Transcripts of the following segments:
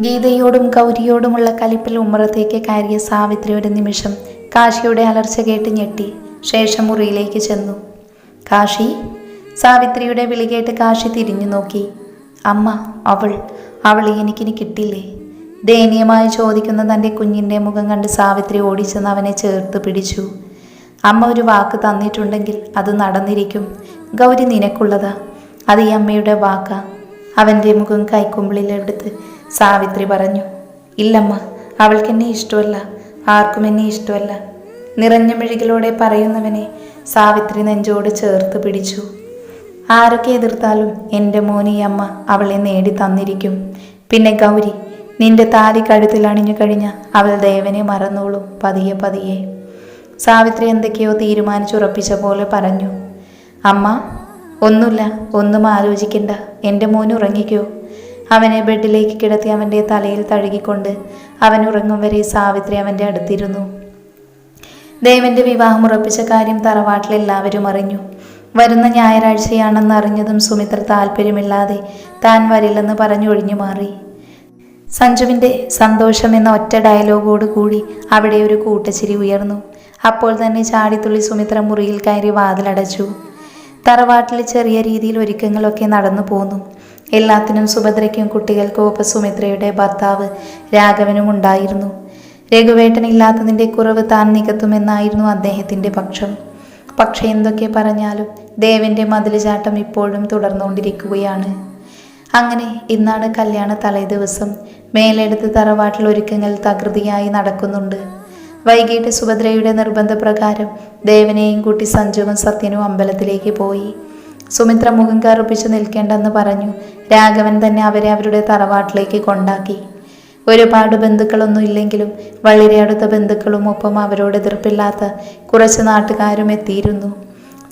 ഗീതയോടും ഗൗരിയോടുമുള്ള കലിപ്പിൽ ഉമ്മറത്തേക്ക് കയറിയ സാവിത്രിയുടെ നിമിഷം കാശിയുടെ അലർച്ച കേട്ട് ഞെട്ടി ശേഷം മുറിയിലേക്ക് ചെന്നു. കാശി? സാവിത്രിയുടെ വിളി കേട്ട് കാശി തിരിഞ്ഞു നോക്കി. അമ്മ അവൾ അവൾ എനിക്കിനി കിട്ടില്ലേ? ദയനീയമായി ചോദിക്കുന്ന തന്റെ കുഞ്ഞിന്റെ മുഖം കണ്ട് സാവിത്രി ഓടിച്ചെന്ന് അവനെ ചേർത്ത് പിടിച്ചു. അമ്മ ഒരു വാക്ക് തന്നിട്ടുണ്ടെങ്കിൽ അത് നടന്നിരിക്കും. ഗൗരി നിനക്കുള്ളതാ. അത് ഈ അമ്മയുടെ വാക്കാ. അവന്റെ മുഖം കൈക്കുമ്പിളിലെടുത്ത് സാവിത്രി പറഞ്ഞു ഇല്ലമ്മ അവൾക്കെന്നെ ഇഷ്ടമല്ല ആർക്കും എന്നെ ഇഷ്ടമല്ല. നിറഞ്ഞ മിഴികളോടെ പറയുന്നവനെ സാവിത്രി നെഞ്ചോട് ചേർത്ത് പിടിച്ചു. ആരൊക്കെ എതിർത്താലും എന്റെ മോനി അമ്മ അവളെ നേടി തന്നിരിക്കും. പിന്നെ ഗൗരി നിന്റെ താലി കഴുത്തിൽ അണിഞ്ഞു കഴിഞ്ഞ അവൾ ദേവനെ മറന്നോളും പതിയെ പതിയെ. സാവിത്രി എന്തൊക്കെയോ തീരുമാനിച്ചുറപ്പിച്ച പോലെ പറഞ്ഞു അമ്മ ഒന്നുമില്ല ഒന്നും ആലോചിക്കണ്ട എന്റെ മോൻ ഉറങ്ങിക്കോ. അവനെ ബെഡിലേക്ക് കിടത്തി അവന്റെ തലയിൽ തഴുകിക്കൊണ്ട് അവൻ ഉറങ്ങും വരെ സാവിത്രി അവന്റെ അടുത്തിരുന്നു. ദേവന്റെ വിവാഹം ഉറപ്പിച്ച കാര്യം തറവാട്ടിൽ എല്ലാവരും അറിഞ്ഞു. വരുന്ന ഞായറാഴ്ചയാണെന്ന് അറിഞ്ഞതും സുമിത്ര താല്പര്യമില്ലാതെ താൻ വരില്ലെന്ന് പറഞ്ഞൊഴിഞ്ഞു മാറി. സഞ്ജുവിന്റെ സന്തോഷം എന്ന ഒറ്റ ഡയലോഗോട് കൂടി അവിടെ ഒരു കൂട്ടച്ചിരി ഉയർന്നു. അപ്പോൾ തന്നെ ചാടിത്തുള്ളി സുമിത്ര മുറിയിൽ കയറി വാതിലടച്ചു. തറവാട്ടിൽ ചെറിയ രീതിയിൽ ഒരുക്കങ്ങളൊക്കെ നടന്നു പോന്നു. എല്ലാത്തിനും സുഭദ്രയ്ക്കും കുട്ടികൾക്കും ഒപ്പം സുമിത്രയുടെ ഭർത്താവ് രാഘവനും ഉണ്ടായിരുന്നു. രഘുവേട്ടനില്ലാത്തതിന്റെ കുറവ് താൻ നികത്തുമെന്നായിരുന്നു അദ്ദേഹത്തിന്റെ പക്ഷം. പക്ഷെ എന്തൊക്കെ പറഞ്ഞാലും ദേവന്റെ മതിലുചാട്ടം ഇപ്പോഴും തുടർന്നുകൊണ്ടിരിക്കുകയാണ്. അങ്ങനെ ഇന്നാണ് കല്യാണ തലേ ദിവസം. മേലെടുത്ത് തറവാട്ടിൽ ഒരുക്കങ്ങൾ തകൃതിയായി നടക്കുന്നുണ്ട്. വൈകിട്ട് സുഭദ്രയുടെ നിർബന്ധപ്രകാരം ദേവനെയും കൂട്ടി സഞ്ജുവും സത്യനും അമ്പലത്തിലേക്ക് പോയി. സുമിത്ര മുഖം കറുപ്പിച്ച് നിൽക്കേണ്ടെന്ന് പറഞ്ഞു. രാഘവൻ തന്നെ അവരെ അവരുടെ തറവാട്ടിലേക്ക് കൊണ്ടാക്കി. ഒരുപാട് ബന്ധുക്കളൊന്നും ഇല്ലെങ്കിലും വളരെ അടുത്ത ബന്ധുക്കളും ഒപ്പം അവരോട് എതിർപ്പില്ലാത്ത കുറച്ച് നാട്ടുകാരും എത്തിയിരുന്നു.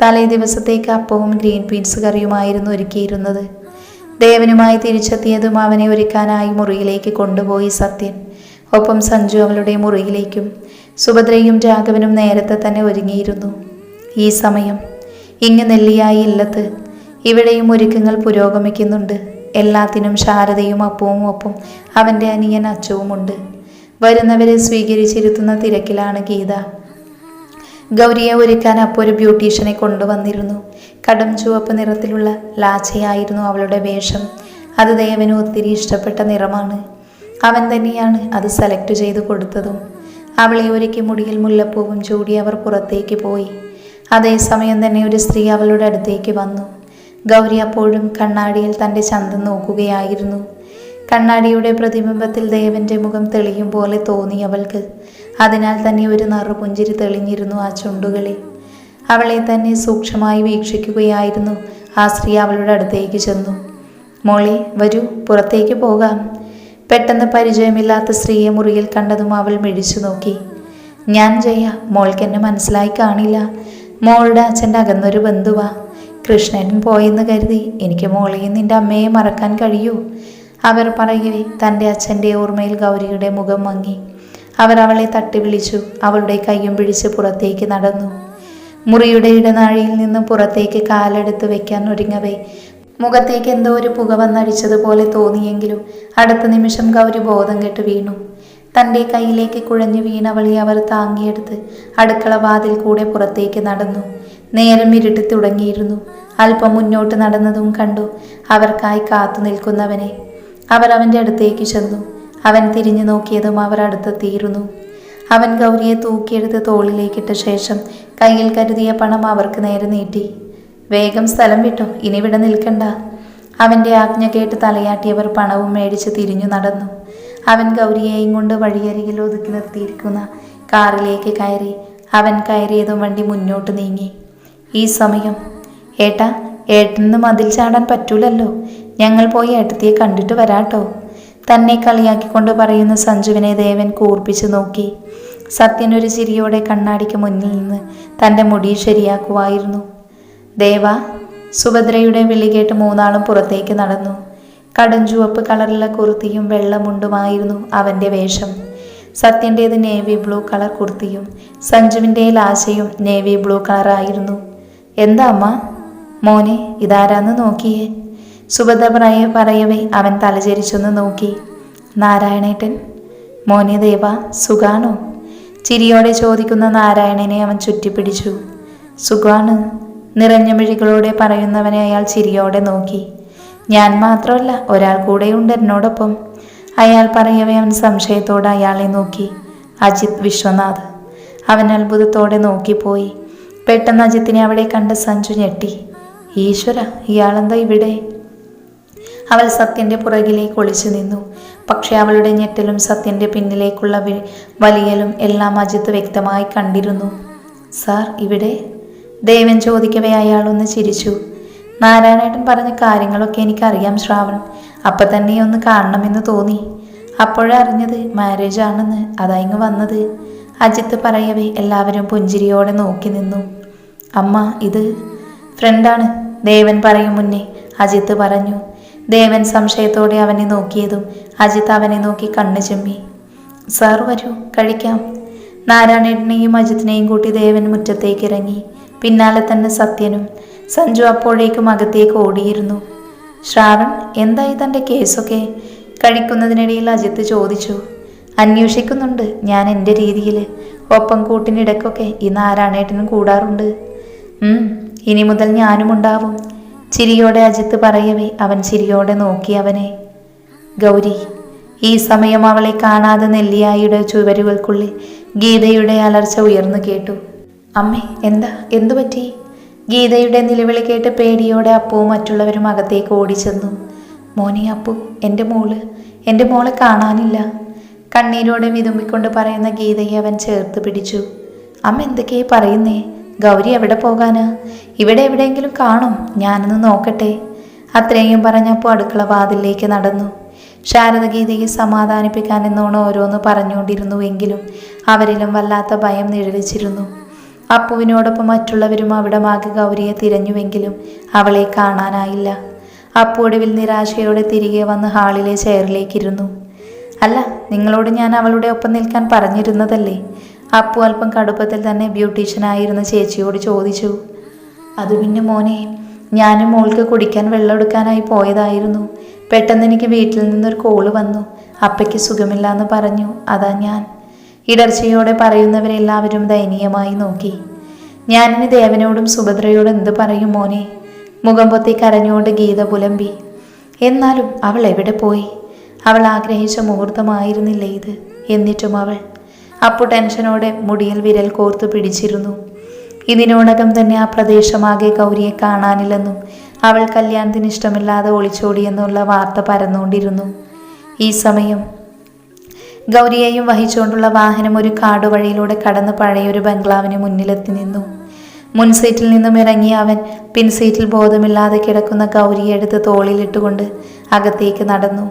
തലേ ദിവസത്തേക്ക് അപ്പവും ഗ്രീൻ പീൻസ് കറിയുമായിരുന്നു ഒരുക്കിയിരുന്നത്. ദേവനുമായി തിരിച്ചെത്തിയതും അവനെ ഒരുക്കാനായി മുറിയിലേക്ക് കൊണ്ടുപോയി സത്യൻ. ഒപ്പം സഞ്ജു അവളുടെ മുറിയിലേക്കും സുഭദ്രയും രാഘവനും നേരത്തെ തന്നെ ഒരുങ്ങിയിരുന്നു. ഈ സമയം ഇങ്ങ് നെല്ലിയായി ഇല്ലത്ത് ഇവിടെയും ഒരുക്കങ്ങൾ പുരോഗമിക്കുന്നുണ്ട്. എല്ലാത്തിനും ശാരദയും അപ്പവും ഒപ്പം അവന്റെ അനിയൻ അച്ചവുമുണ്ട്. വരുന്നവരെ സ്വീകരിച്ചിരുത്തുന്ന തിരക്കിലാണ് ഗീത. ഗൗരിയെ ഒരുക്കാൻ അപ്പോൾ ഒരു ബ്യൂട്ടീഷ്യനെ കൊണ്ടുവന്നിരുന്നു. കടം ചുവപ്പ് നിറത്തിലുള്ള ലാച്ചയായിരുന്നു അവളുടെ വേഷം. അത് ദേവന് ഒത്തിരി ഇഷ്ടപ്പെട്ട നിറമാണ്. അവൻ തന്നെയാണ് അത് സെലക്ട് ചെയ്ത് കൊടുത്തതും. അവളെ ഒരുക്കി മുടിയിൽ മുല്ലപ്പൂവും ചൂടി അവർ പുറത്തേക്ക് പോയി. അതേസമയം തന്നെ ഒരു സ്ത്രീ അവളുടെ അടുത്തേക്ക് വന്നു. ഗൗരി അപ്പോഴും കണ്ണാടിയിൽ തന്റെ ചന്തം നോക്കുകയായിരുന്നു. കണ്ണാടിയുടെ പ്രതിബിംബത്തിൽ ദേവന്റെ മുഖം തെളിയും പോലെ തോന്നി അവൾക്ക്. അതിനാൽ തന്നെ ഒരു നറുപുഞ്ചിരി തെളിഞ്ഞിരുന്നു ആ ചുണ്ടുകളിൽ അവളെ തന്നെ സൂക്ഷ്മമായി വീക്ഷിക്കുകയായിരുന്നു ആ സ്ത്രീ അവളുടെ അടുത്തേക്ക് ചെന്നു. മോളെ വരൂ പുറത്തേക്ക് പോകാം. പെട്ടെന്ന് പരിചയമില്ലാത്ത സ്ത്രീയെ മുറിയിൽ കണ്ടതും അവൾ മിഴിച്ചു നോക്കി. ഞാൻ ജയ മോൾക്ക് എന്നെ മനസ്സിലായി കാണില്ല. മോളുടെ അച്ഛന്റെ അകന്നൊരു ബന്ധുവാ കൃഷ്ണൻ പോയെന്ന് കരുതി എനിക്ക് മോളെയും നിന്റെ അമ്മയെ മറക്കാൻ കഴിയൂ. അവർ പറയവേ തന്റെ അച്ഛന്റെ ഓർമ്മയിൽ ഗൗരിയുടെ മുഖം മങ്ങി. അവർ അവളെ തട്ടി വിളിച്ചു. അവളുടെ കയ്യും പിടിച്ച് പുറത്തേക്ക് നടന്നു. മുറിയുടെ ഇടനാഴിയിൽ നിന്ന് പുറത്തേക്ക് കാലെടുത്ത് വെക്കാൻ ഒരുങ്ങവേ. മുഖത്തേക്ക് എന്തോ ഒരു പുക വന്നടിച്ചതുപോലെ തോന്നിയെങ്കിലും അടുത്ത നിമിഷം ഗൗരി ബോധം കെട്ട് വീണു. തന്റെ കയ്യിലേക്ക് കുഴഞ്ഞു വീണവളെ അവർ താങ്ങിയെടുത്ത് അടുക്കള വാതിൽ കൂടെ പുറത്തേക്ക് നടന്നു. നേരം ഇരുട്ടി തുടങ്ങിയിരുന്നു. അല്പം മുന്നോട്ട് നടന്നതും കണ്ടു അവർക്കായി കാത്തു നിൽക്കുന്നവനെ. അവർ അവന്റെ അടുത്തേക്ക് ചെന്നു. അവൻ തിരിഞ്ഞു നോക്കിയതും അവർ അടുത്തെത്തിയിരുന്നു അവൻ ഗൗരിയെ തൂക്കിയെടുത്ത് തോളിലേക്കിട്ട ശേഷം കയ്യിൽ കരുതിയ പണം അവർക്ക് നേരെ നീട്ടി. വേഗം സ്ഥലം വിട്ടോ. ഇനി ഇവിടെ നിൽക്കണ്ട. അവന്റെ ആജ്ഞ കേട്ട് തലയാട്ടിയവർ പണവും മേടിച്ച് തിരിഞ്ഞു നടന്നു. അവൻ ഗൗരിയെയും കൊണ്ട് വഴിയരികിൽ ഒതുക്കി നിർത്തിയിരിക്കുന്ന കാറിലേക്ക് കയറി അവൻ കയറിയതും വണ്ടി മുന്നോട്ട് നീങ്ങി. ഈ സമയം ഏട്ടാ ഏട്ടന് മതിൽ ചാടാൻ പറ്റൂലല്ലോ. ഞങ്ങൾ പോയി ഏട്ടത്തിയെ കണ്ടിട്ട് വരാട്ടോ. തന്നെ കളിയാക്കിക്കൊണ്ട് പറയുന്ന സഞ്ജുവിനെ ദേവൻ കൂർപ്പിച്ചു നോക്കി. സത്യൻ ഒരു ചിരിയോടെ കണ്ണാടിക്ക് മുന്നിൽ നിന്ന് തന്റെ മുടി ശരിയാക്കുമായിരുന്നു ദേവ സുഭദ്രയുടെ വിളി കേട്ട് മൂന്നാളും പുറത്തേക്ക് നടന്നു. കടും ചുവപ്പ് കളറുള്ള കുർത്തിയും വെള്ളമുണ്ടുമായിരുന്നു അവന്റെ വേഷം. സത്യന്റേത് നേവി ബ്ലൂ കളർ കുർത്തിയും സഞ്ജുവിന്റെ ലാശയും നേവി ബ്ലൂ കളറായിരുന്നു എന്താ അമ്മ? മോനെ ഇതാരാന്ന് നോക്കിയേ. സുഭദ്ര പറയ പറയവേ അവൻ തലചരിച്ചൊന്ന് നോക്കി. നാരായണേട്ടൻ? മോനെ ദേവ സുഖാണോ? ചിരിയോടെ ചോദിക്കുന്ന നാരായണനെ അവൻ ചുറ്റിപ്പിടിച്ചു. സുഖാണ്. നിറഞ്ഞ മിഴികളോടെ പറയുന്നവനെ അയാൾ ചിരിയോടെ നോക്കി. ഞാൻ മാത്രമല്ല ഒരാൾ കൂടെയുണ്ട് എന്നോടൊപ്പം. അയാൾ പറയവേ അവൻ സംശയത്തോടെ അയാളെ നോക്കി. അജിത് വിശ്വനാഥ്. അവൻ അത്ഭുതത്തോടെ നോക്കിപ്പോയി. പെട്ടെന്ന് അജിത്തിനെ അവിടെ കണ്ട സഞ്ജു ഞെട്ടി. ഈശ്വര ഇയാളെന്താ ഇവിടെ? അവൾ സത്യന്റെ പുറകിലേക്ക് ഒളിച്ചു നിന്നു. പക്ഷെ അവളുടെ ഞെട്ടലും സത്യന്റെ പിന്നിലേക്കുള്ള വലിയലും എല്ലാം അജിത്ത് വ്യക്തമായി കണ്ടിരുന്നു. സാർ ഇവിടെ? ദേവൻ ചോദിക്കവേ അയാളൊന്ന് ചിരിച്ചു. നാരായണേട്ടൻ പറഞ്ഞ കാര്യങ്ങളൊക്കെ എനിക്കറിയാം ശ്രാവൺ. അപ്പൊ തന്നെ ഒന്ന് കാണണമെന്ന് തോന്നി. അപ്പോഴേ അറിഞ്ഞത് മാരേജ് ആണെന്ന്. അതായിങ്ങ് വന്നത്. അജിത്ത് പറയവേ എല്ലാവരും പുഞ്ചിരിയോടെ നോക്കി നിന്നു. അമ്മ ഇത് ഫ്രണ്ടാണ് ദേവൻ പറയും മുന്നേ. അജിത്ത് പറഞ്ഞു. ദേവൻ സംശയത്തോടെ അവനെ നോക്കിയതും അജിത്ത് അവനെ നോക്കി കണ്ണു ചെമ്മി. സാർ വരൂ കഴിക്കാം. നാരായണേട്ടനെയും അജിത്തിനെയും കൂട്ടി ദേവൻ മുറ്റത്തേക്ക് ഇറങ്ങി. പിന്നാലെ തന്നെ സത്യനും. സഞ്ജു അപ്പോഴേക്കും അകത്തേക്ക് ഓടിയിരുന്നു. ശ്രാവൺ എന്തായി തന്റെ കേസൊക്കെ? കഴിക്കുന്നതിനിടയിൽ അജിത്ത് ചോദിച്ചു. അന്വേഷിക്കുന്നുണ്ട് ഞാൻ എന്റെ രീതിയിൽ. ഒപ്പം കൂട്ടിനിടയ്ക്കൊക്കെ ഈ നാരായണേട്ടനും കൂടാറുണ്ട്. ഇനി മുതൽ ഞാനും ഉണ്ടാവും. ചിരിയോടെ അജിത്ത് പറയവേ അവൻ ചിരിയോടെ നോക്കി അവനെ. ഗൗരി ഈ സമയം അവളെ കാണാതെ നെല്ലിയായിയുടെ ചുവരുകൾക്കുള്ളിൽ ഗീതയുടെ അലർച്ച ഉയർന്നു കേട്ടു. അമ്മേ എന്താ? എന്തു പറ്റി ഗീതയുടെ നിലവിളി കേട്ട് പേടിയോടെ അപ്പവും മറ്റുള്ളവരും അകത്തേക്ക് ഓടിച്ചെന്നു. മോനെ അപ്പു എന്റെ മോൾ എന്റെ മോളെ കാണാനില്ല കണ്ണീരോടെ വിതുമ്പിക്കൊണ്ട് പറയുന്ന ഗീതയെ അവൻ ചേർത്ത് പിടിച്ചു. അമ്മ എന്തൊക്കെയാ പറയുന്നേ? ഗൗരി എവിടെ പോകാനാ? ഇവിടെ എവിടെയെങ്കിലും കാണും ഞാനൊന്ന് നോക്കട്ടെ അത്രയും പറഞ്ഞപ്പോൾ അടുക്കള വാതിലേക്ക് നടന്നു. ശാരദ ഗീതയെ സമാധാനിപ്പിക്കാൻ എന്നോണം ഓരോന്ന് പറഞ്ഞുകൊണ്ടിരുന്നുവെങ്കിലും അവരിലും വല്ലാത്ത ഭയം നിഴലിച്ചിരുന്നു. അപ്പുവിനോടൊപ്പം മറ്റുള്ളവരും അവിടെ മാകെ ഗൗരിയെ തിരഞ്ഞുവെങ്കിലും അവളെ കാണാനായില്ല. അപ്പു ഒടുവിൽ നിരാശയോടെ തിരികെ വന്ന് ഹാളിലെ ചെയറിലേക്കിരുന്നു. അല്ല നിങ്ങളോട് ഞാൻ അവളുടെ ഒപ്പം നിൽക്കാൻ പറഞ്ഞിരുന്നതല്ലേ? അപ്പു അല്പം കടുപ്പത്തിൽ തന്നെ ബ്യൂട്ടീഷ്യനായിരുന്ന ചേച്ചിയോട് ചോദിച്ചു. അത് പിന്നെ മോനെ ഞാനും മോൾക്ക് കുടിക്കാൻ വെള്ളം എടുക്കാനായി പോയതായിരുന്നു. പെട്ടെന്ന് എനിക്ക് വീട്ടിൽ നിന്നൊരു കോൾ വന്നു. അപ്പയ്ക്ക് സുഖമില്ല എന്ന് പറഞ്ഞു. അതാ ഞാൻ. ഇടർച്ചയോടെ പറയുന്നവരെല്ലാവരും ദയനീയമായി നോക്കി. ഞാനിനി ദേവനോടും സുഭദ്രയോടും എന്ത് പറയും മോനെ? മുഖം പൊത്തി കരഞ്ഞുകൊണ്ട് ഗീത പുലമ്പി. എന്നാലും അവൾ എവിടെ പോയി? അവൾ ആഗ്രഹിച്ച മുഹൂർത്തമായിരുന്നില്ല ഇത്? എന്നിട്ടും അവൾ അപ്പു ടെൻഷനോടെ മുടിയിൽ വിരൽ കോർത്തു പിടിച്ചിരുന്നു. ഇതിനോടകം തന്നെ ആ പ്രദേശമാകെ ഗൗരിയെ കാണാനില്ലെന്നും അവൾ കല്യാണത്തിന് ഇഷ്ടമില്ലാതെ ഒളിച്ചോടിയെന്നുള്ള വാർത്ത പരന്നുകൊണ്ടിരുന്നു. ഈ സമയം ഗൗരിയെയും വഹിച്ചുകൊണ്ടുള്ള വാഹനം ഒരു കാടുവഴിയിലൂടെ കടന്ന് പഴയൊരു ബംഗ്ലാവിന് മുന്നിലെത്തി നിന്നു. മുൻ സീറ്റിൽ നിന്നും ഇറങ്ങിയ അവൻ പിൻസീറ്റിൽ ബോധമില്ലാതെ കിടക്കുന്ന ഗൗരിയെ എടുത്ത് തോളിലിട്ടുകൊണ്ട് അകത്തേക്ക് നടന്നു.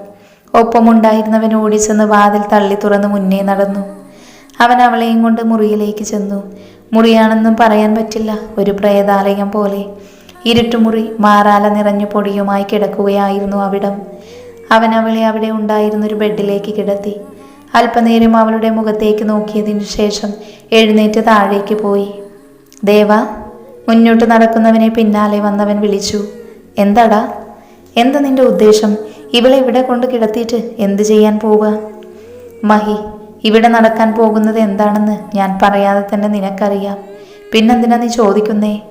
ഒപ്പമുണ്ടായിരുന്നവൻ ഓടിച്ചെന്ന് വാതിൽ തള്ളി തുറന്ന് മുന്നേ നടന്നു. അവൻ അവളെയും കൊണ്ട് മുറിയിലേക്ക് ചെന്നു. മുറിയാണെന്നും പറയാൻ പറ്റില്ല. ഒരു പ്രേതാലയം പോലെ. ഇരുട്ടുമുറി മാറാല നിറഞ്ഞു പൊടിയുമായി കിടക്കുകയായിരുന്നു അവിടം. അവൻ അവളെ അവിടെ ഉണ്ടായിരുന്നൊരു ബെഡിലേക്ക് കിടത്തി. അല്പനേരം അവളുടെ മുഖത്തേക്ക് നോക്കിയതിനു ശേഷം എഴുന്നേറ്റ് താഴേക്ക് പോയി. ദേവ മുന്നോട്ട് നടക്കുന്നവനെ പിന്നാലെ വന്നവൻ വിളിച്ചു. എന്താടാ? എന്താ നിന്റെ ഉദ്ദേശം? ഇവളെ ഇവിടെ കൊണ്ട് കിടത്തിയിട്ട് എന്ത് ചെയ്യാൻ പോവുക? മഹി ഇവിടെ നടക്കാൻ പോകുന്നത് എന്താണെന്ന് ഞാൻ പറയാതെ തന്നെ നിനക്കറിയാം. പിന്നെന്തിനാ നീ ചോദിക്കുന്നേ?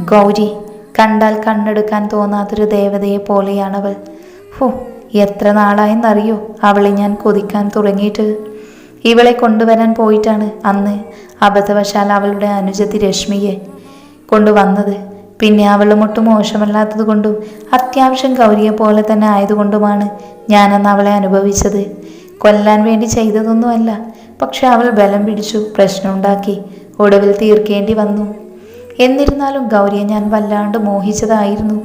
ഗൗരി കണ്ടാൽ കണ്ണെടുക്കാൻ തോന്നാത്തൊരു ദേവതയെ പോലെയാണവൾ ഹോ എത്ര നാളായെന്നറിയോ? അവളെ ഞാൻ കൊതിക്കാൻ തുടങ്ങിയിട്ട്. ഇവളെ കൊണ്ടുവരാൻ പോയിട്ടാണ് അന്ന് അബദ്ധവശാൽ അവളുടെ അനുജത്തി രശ്മിയെ കൊണ്ടുവന്നത്. പിന്നെ അവളും ഒട്ടും മോശമല്ലാത്തത് കൊണ്ടും അത്യാവശ്യം ഗൗരിയെ പോലെ തന്നെ ആയതുകൊണ്ടുമാണ് ഞാനന്ന് അവളെ അനുഭവിച്ചത്. കൊല്ലാൻ വേണ്ടി ചെയ്തതൊന്നുമല്ല പക്ഷെ അവൾ ബലം പിടിച്ചു പ്രശ്നമുണ്ടാക്കി ഒടുവിൽ തീർക്കേണ്ടി വന്നു. എന്നിരുന്നാലും ഗൗരിയെ ഞാൻ വല്ലാണ്ട് മോഹിച്ചതായിരുന്നു.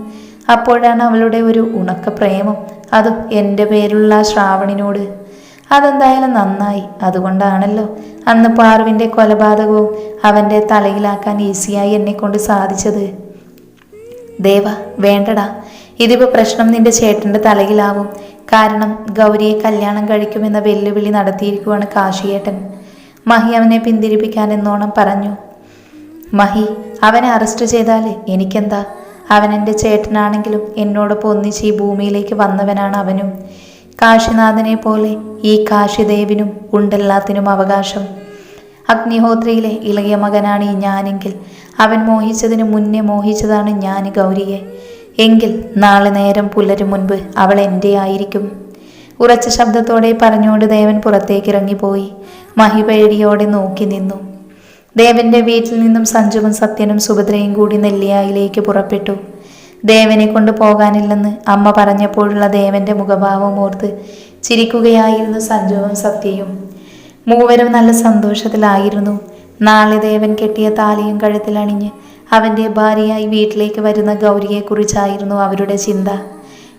അപ്പോഴാണ് അവളുടെ ഒരു ഉണക്ക പ്രേമം അതും എന്റെ പേരുള്ള ശ്രാവണിനോട്. അതെന്തായാലും നന്നായി. അതുകൊണ്ടാണല്ലോ അന്ന് പാർവിന്റെ കൊലപാതകവും അവന്റെ തലയിലാക്കാൻ ഈസിയായി എന്നെക്കൊണ്ട് സാധിച്ചത്. ദേവ വേണ്ടടാ. ഇതിപ്പോ പ്രശ്നം നിന്റെ ചേട്ടന്റെ തലയിലാവും. കാരണം ഗൗരിയെ കല്യാണം കഴിക്കുമെന്ന വെല്ലുവിളി നടത്തിയിരിക്കുവാണ് കാശിയേട്ടൻ. മഹി അവനെ പിന്തിരിപ്പിക്കാൻ എന്നോണം പറഞ്ഞു. മഹി അവനെ അറസ്റ്റ് ചെയ്താൽ എനിക്കെന്താ? അവൻ എന്റെ ചേട്ടനാണെങ്കിലും എന്നോടൊപ്പം ഒന്നിച്ച് ഈ ഭൂമിയിലേക്ക് വന്നവനാണ് അവനും. കാശിനാഥനെ പോലെ ഈ കാശിദേവിനും ഉണ്ടെല്ലാത്തിനും അവകാശം. അഗ്നിഹോത്രിയിലെ ഇളയ മകനാണ് ഈ ഞാനെങ്കിൽ അവൻ മോഹിച്ചതിന് മുന്നേ മോഹിച്ചതാണ് ഞാൻ ഗൗരിയെ. എങ്കിൽ നാളെ നേരം പുലരും മുൻപ് അവൾ എന്റെ ആയിരിക്കും. ഉറച്ച ശബ്ദത്തോടെ പറഞ്ഞുകൊണ്ട് ദേവൻ പുറത്തേക്ക് ഇറങ്ങിപ്പോയി. മഹി പേടിയോടെ നോക്കി നിന്നു. ദേവന്റെ വീട്ടിൽ നിന്നും സഞ്ജുവും സത്യനും സുഭദ്രയും കൂടി നെല്ലിയായിലേക്ക് പുറപ്പെട്ടു. ദേവനെ കൊണ്ട് പോകാനില്ലെന്ന് അമ്മ പറഞ്ഞപ്പോഴുള്ള ദേവന്റെ മുഖഭാവം ഓർത്ത് ചിരിക്കുകയായിരുന്നു സഞ്ജുവും സത്യയും. മൂവരും നല്ല സന്തോഷത്തിലായിരുന്നു. നാളെ ദേവൻ കെട്ടിയ താലിയും കഴുത്തിലണിഞ്ഞ് അവന്റെ ഭാര്യയായി വീട്ടിലേക്ക് വരുന്ന ഗൗരിയെക്കുറിച്ചായിരുന്നു അവരുടെ ചിന്ത.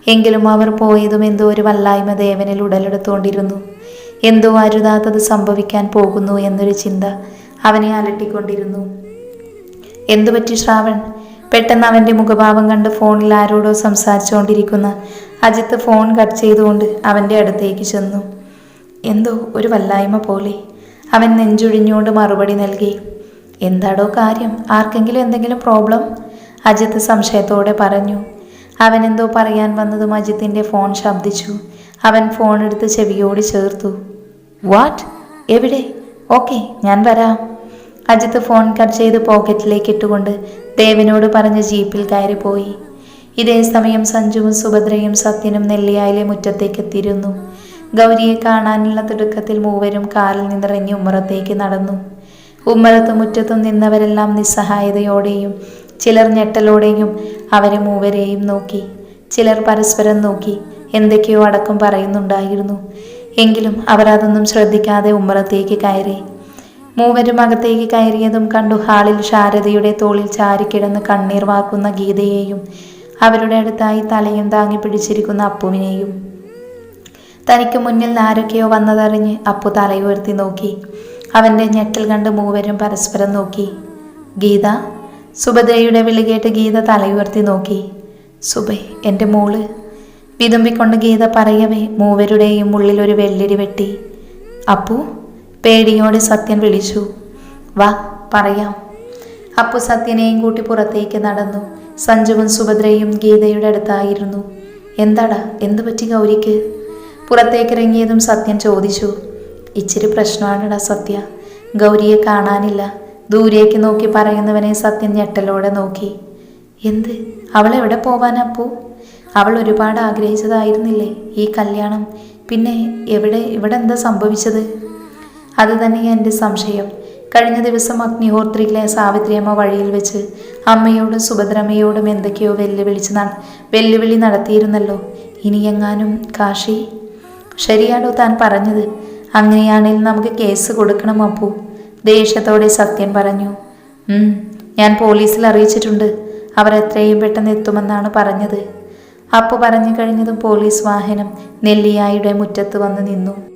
എങ്കിലും അവർ പോയതും എന്തോ ഒരു വല്ലായ്മ ദേവനിൽ ഉടലെടുത്തുകൊണ്ടിരുന്നു എന്തോ അരുതാത്തത് സംഭവിക്കാൻ പോകുന്നു എന്നൊരു ചിന്ത അവനെ അലട്ടിക്കൊണ്ടിരുന്നു. എന്തുപറ്റി ശ്രാവൺ? പെട്ടെന്ന് അവന്റെ മുഖഭാവം കണ്ട് ഫോണിൽ ആരോടോ സംസാരിച്ചുകൊണ്ടിരിക്കുന്ന അജിത്ത് ഫോൺ കട്ട് ചെയ്തുകൊണ്ട് അവന്റെ അടുത്തേക്ക് ചെന്നു. എന്തോ ഒരു വല്ലായ്മ പോലെ അവൻ നെഞ്ചൊഴിഞ്ഞുകൊണ്ട് മറുപടി നൽകി. എന്താടോ കാര്യം? ആർക്കെങ്കിലും എന്തെങ്കിലും പ്രോബ്ലം? അജിത്ത് സംശയത്തോടെ പറഞ്ഞു. അവൻ എന്തോ പറയാൻ വന്നതും അജിത്തിന്റെ ഫോൺ ശബ്ദിച്ചു. അവൻ ഫോൺ എടുത്ത് ചെവിയോട് ചേർത്തു. വാട്ട്? എവിടെ? ഓക്കെ ഞാൻ വരാം. അജിത്ത് ഫോൺ കട്ട് ചെയ്ത് പോക്കറ്റിലേക്ക് ഇട്ടുകൊണ്ട് ദേവനോട് പറഞ്ഞ് ജീപ്പിൽ കയറിപ്പോയി ഇതേ സമയം സഞ്ജുവും സുഭദ്രയും സത്യനും നെല്ലിയായിലെ മുറ്റത്തേക്ക് എത്തിയിരുന്നു. ഗൗരിയെ കാണാനുള്ള തിടുക്കത്തിൽ മൂവരും കാറിൽ നിന്നിറങ്ങി ഉമ്മറത്തേക്ക് നടന്നു. ഉമ്മറത്തും മുറ്റത്തും നിന്നവരെല്ലാം നിസ്സഹായതയോടെയും ചിലർ ഞെട്ടലോടെയും അവരെ മൂവരെയും നോക്കി. ചിലർ പരസ്പരം നോക്കി. എന്തൊക്കെയോ അടക്കം പറയുന്നുണ്ടായിരുന്നു. എങ്കിലും അവർ അതൊന്നും ശ്രദ്ധിക്കാതെ ഉമ്മറത്തേക്ക് കയറി. മൂവരും അകത്തേക്ക് കയറിയതും കണ്ടു ഹാളിൽ ശാരദയുടെ തോളിൽ ചാരിക്കിടന്ന് കണ്ണീർ വാക്കുന്ന ഗീതയെയും അവരുടെ അടുത്തായി തലയും താങ്ങി പിടിച്ചിരിക്കുന്ന അപ്പുവിനെയും. തനിക്ക് മുന്നിൽ ആരൊക്കെയോ വന്നതറിഞ്ഞ് അപ്പു തലയുയർത്തി നോക്കി. അവന്റെ ഞെട്ടൽ കണ്ട് മൂവരും പരസ്പരം നോക്കി. ഗീത സുഭദ്രയുടെ വിളി കേട്ട് ഗീത തലയുയർത്തി നോക്കി. സുബൈ എന്റെ മോൾ. വിതുമ്പിക്കൊണ്ട് ഗീത പറയവേ മൂവരുടെയും ഉള്ളിൽ ഒരു വെള്ളിടി വെട്ടി. അപ്പു പേടിയോടെ സത്യൻ വിളിച്ചു വാ പറയാം. അപ്പു സത്യനെയും കൂട്ടി പുറത്തേക്ക് നടന്നു. സഞ്ജുവും സുഭദ്രയും ഗീതയുടെ അടുത്തായിരുന്നു. എന്താടാ എന്തു പറ്റി ഗൗരിക്ക്? പുറത്തേക്കിറങ്ങിയതും സത്യൻ ചോദിച്ചു. ഇച്ചിരി പ്രശ്നമാണെടാ സത്യ. ഗൗരിയെ കാണാനില്ല. ദൂരേക്ക് നോക്കി പറയുന്നവനെ സത്യൻ ഞെട്ടലോടെ നോക്കി. എന്ത്? അവൾ എവിടെ പോവാനപ്പൂ അവൾ ഒരുപാട് ആഗ്രഹിച്ചതായിരുന്നില്ലേ ഈ കല്യാണം? പിന്നെ എവിടെ ഇവിടെ എന്താ സംഭവിച്ചത്? അത് തന്നെ എന്റെ സംശയം. കഴിഞ്ഞ ദിവസം അഗ്നിഹോത്രിയിലെ സാവിത്രിയമ്മ വഴിയിൽ വെച്ച് അമ്മയോടും സുഭദ്രമ്മയോടും എന്തൊക്കെയോ വെല്ലുവിളിച്ച് വെല്ലുവിളി നടത്തിയിരുന്നല്ലോ. ഇനി എങ്ങാനും കാശി? ശരിയാണോ താൻ പറഞ്ഞത്? അങ്ങനെയാണെങ്കിൽ നമുക്ക് കേസ് കൊടുക്കണം അപ്പു. ദേഷ്യത്തോടെ സത്യം പറഞ്ഞു. "ഉം, ഞാൻ പോലീസിൽ അറിയിച്ചിട്ടുണ്ട്. അവർ എത്രയും പെട്ടെന്ന് എത്തുമെന്നാണ് പറഞ്ഞത്. അപ്പു പറഞ്ഞു കഴിഞ്ഞതും പോലീസ് വാഹനം നെല്ലിയായുടെ മുറ്റത്ത് വന്ന് നിന്നു.